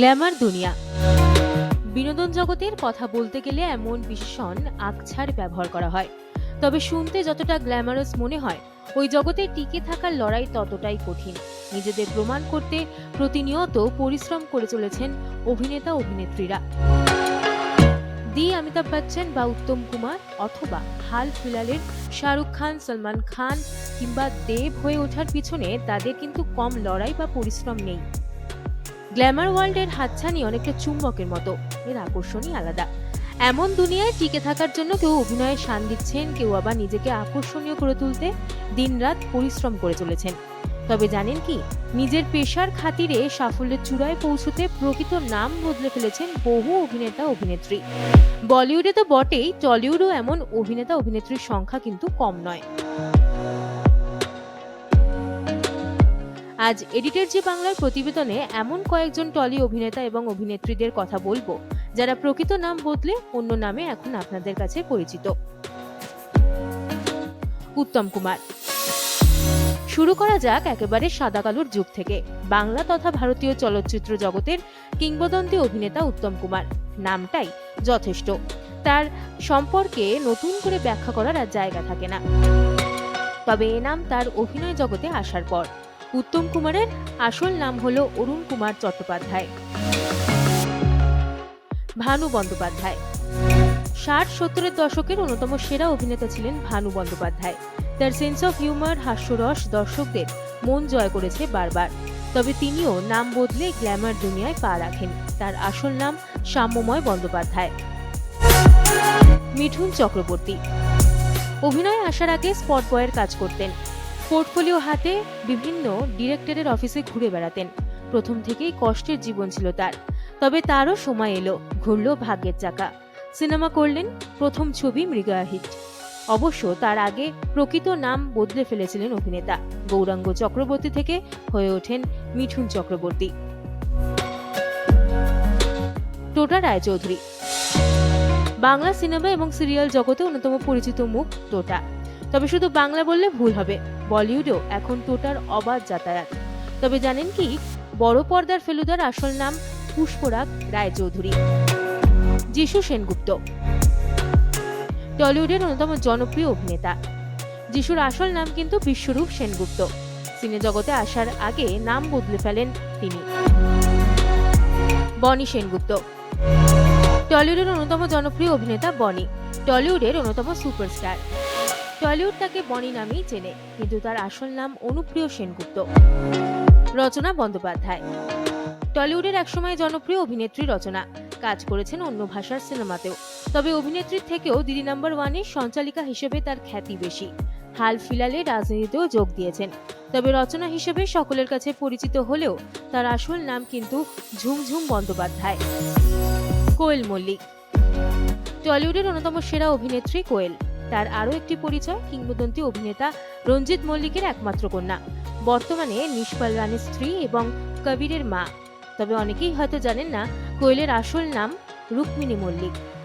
Glamour দুনিয়া। বিনোদন জগতের কথা বলতে গেলে এমন বিশেষণ আকছার ব্যবহার করা হয়। তবে শুনতে যতটা গ্ল্যামারাস মনে হয়, ওই জগতে টিকে থাকার লড়াই ততটাই কঠিন। নিজেদের প্রমাণ করতে প্রতিনিয়ত পরিশ্রম করে চলেছেন অভিনেতা অভিনেত্রীরা। দি অমিতাভ বচ্চন বা উত্তম কুমার অথবা হাল ফিলালের শাহরুখ খান, সলমান খান কিংবা দেব হয়ে ওঠার পিছনে তাদের কিন্তু কম লড়াই বা পরিশ্রম নেই। গ্ল্যামার ওয়ার্ল্ডের হাতছানি অনেকটা চুম্বকের মতো। এর আকর্ষণই আলাদা। এমন দুনিয়ায় টিকে থাকার জন্য কেউ অভিনয়ে শান দিচ্ছেন, কেউ আবার নিজেকে আকর্ষণীয় করে তুলতে দিনরাত পরিশ্রম করে চলেছেন। তবে জানেন কি, নিজের পেশার খাতিরে সাফল্যের চূড়ায় পৌঁছতে প্রকৃত নাম বদলে ফেলেছেন বহু অভিনেতা, অভিনেত্রী। বলিউডে তো বটেই, টলিউডও এমন অভিনেতা, অভিনেত্রীর সংখ্যা কিন্তু কম নয়। আজ এডিটের জি বাংলার প্রতিবেদনে এমন কয়েকজন টলি অভিনেতা এবং অভিনেত্রীদের কথা বলব, যারা প্রকৃত নাম বদলে অন্য নামে এখন আপনাদের কাছে পরিচিত। উত্তম কুমার। শুরু করা যাক একেবারে সাদা কালোর যুগ থেকে। বাংলা তথা ভারতীয় চলচ্চিত্র জগতের কিংবদন্তি অভিনেতা উত্তম কুমার। নামটাই যথেষ্ট। তার সম্পর্কে নতুন করে ব্যাখ্যা করার আর জায়গা থাকে না। তবে এ নাম তার অভিনয় জগতে আসার পর। উত্তম কুমারের আসল নাম হল অরুণ কুমার চট্টোপাধ্যায়। ভানু বন্দ্যোপাধ্যায়। ষাট, সত্তরের দশকের অন্যতম সেরা অভিনেতা ছিলেন ভানু বন্দ্যোপাধ্যায়। তার সেন্স অফ হিউমার হাস্যরস দর্শকদের মন জয় করেছে বারবার। তবে তিনিও নাম বদলে গ্ল্যামার দুনিয়ায় পা রাখেন। তার আসল নাম সাম্যময় বন্দ্যোপাধ্যায়। মিঠুন চক্রবর্তী। অভিনয়ে আসার আগে স্পট বয়ের কাজ করতেন। পোর্টফোলিও হাতে বিভিন্ন ডিরেক্টরের অফিসে ঘুরে বেড়াতেন। প্রথম থেকেই কষ্টের জীবন ছিল তার। তবে তারও সময় এলো, ঘুরল ভাগ্যের চাকা। সিনেমা করলেন প্রথম ছবি মৃগয়া হিট। অবশ্য তার আগে প্রকৃত নাম বদলে ফেলেছিলেন অভিনেতা। গৌরাঙ্গ চক্রবর্তী থেকে হয়ে ওঠেন মিঠুন চক্রবর্তী। টোটা রায়চৌধুরী। বাংলা সিনেমা এবং সিরিয়াল জগতে অন্যতম পরিচিত মুখ টোটা। তবে শুধু বাংলা বললে ভুল হবে। বলিউডেও এখন টোটার অবাধ যাতায়াত। তবে জানেন কি, বড় পর্দার ফেলুদার আসল নাম পুষ্পরাগ রায়চৌধুরী। যিশু সেনগুপ্ত। টলিউডের অন্যতম জনপ্রিয় অভিনেতা। যিশুর আসল নাম কিন্তু বিশ্বরূপ সেনগুপ্ত। সিনে জগতে আসার আগে নাম বদলে ফেলেন তিনি। বনি সেনগুপ্ত। টলিউডের অন্যতম জনপ্রিয় অভিনেতা বনি। টলিউডের অন্যতম সুপারস্টার। টলিউড তাকে বনি নামেই চেনে, কিন্তু তার আসল নাম অনুপ্রিয় সেনগুপ্ত। রচনা বন্দ্যোপাধ্যায়। টলিউডের একসময় জনপ্রিয় অভিনেত্রী রচনা। কাজ করেছেন অন্য ভাষার সিনেমাতেও। তবে অভিনেত্রীর থেকেও দিদি নাম্বার ওয়ানের সঞ্চালিকা হিসেবে তার খ্যাতি বেশি। হাল ফিলালে রাজনীতিতেও যোগ দিয়েছেন। তবে রচনা হিসেবে সকলের কাছে পরিচিত হলেও তার আসল নাম কিন্তু ঝুমঝুম বন্দ্যোপাধ্যায়। কোয়েল মল্লিক। টলিউডের অন্যতম সেরা অভিনেত্রী কোয়েল। তার আরও একটি পরিচয় কিংবদন্তি অভিনেতা রঞ্জিত মল্লিকের একমাত্র কন্যা। বর্তমানে নিষ্পাল রানীর স্ত্রী এবং কবিরের মা। তবে অনেকেই হয়তো জানেন না কোয়েলের আসল নাম রুক্মিণী মল্লিক।